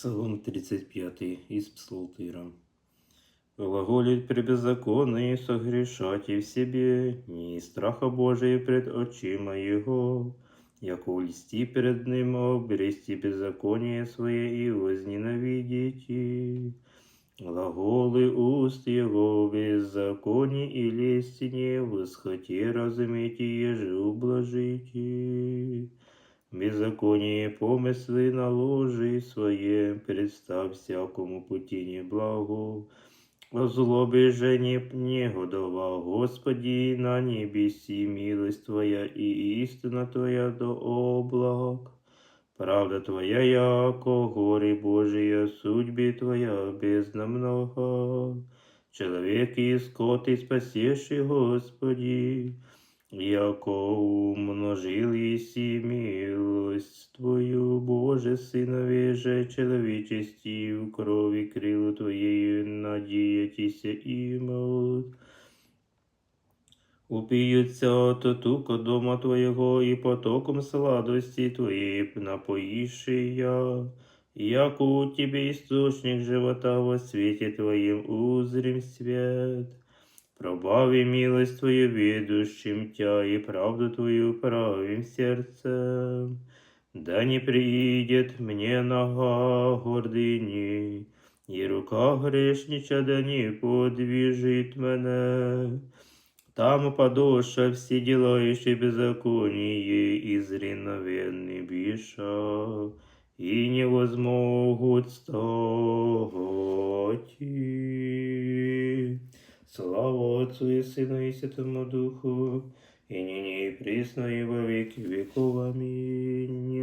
Псалом 35 из Псалтыра. Глаголит при беззаконии согрешать и в себе, не из страха Божия пред очима Его, яко ульсти перед Ним обрести беззаконие свое и возненавидите. Глаголы уст Его в беззаконии и лести не разумейте, еже ублажите. Беззаконие помыслы наложи свое, представь всякому пути неблагу. О злобе же не негодова, Господи, на небеси милость Твоя и истина Твоя до облак. Правда Твоя, яко горе Божия, судьбе Твоя бездна много. Человек и скот и спасеши, Господи, яко умножил еси милость Твою, Боже, Сынове же человечести в крови крилу Твоею надеятися имут. Упиются от тука дома Твоего и потоком сладости Твоей напоиши я. Яко у Тебе источник живота во свете Твоем узрим свет. Пробави милость Твою ведущим Тя и правду Твою правим сердцем. Да не приидет мне нога гордыни, и рука грешнича да не подвижит мене. Там подоша все делающие беззаконие и зреновенный биша, и не возмогут стать. Отцу и Сыну и Святому Духу, и ныне и присно и во веки веков. Аминь.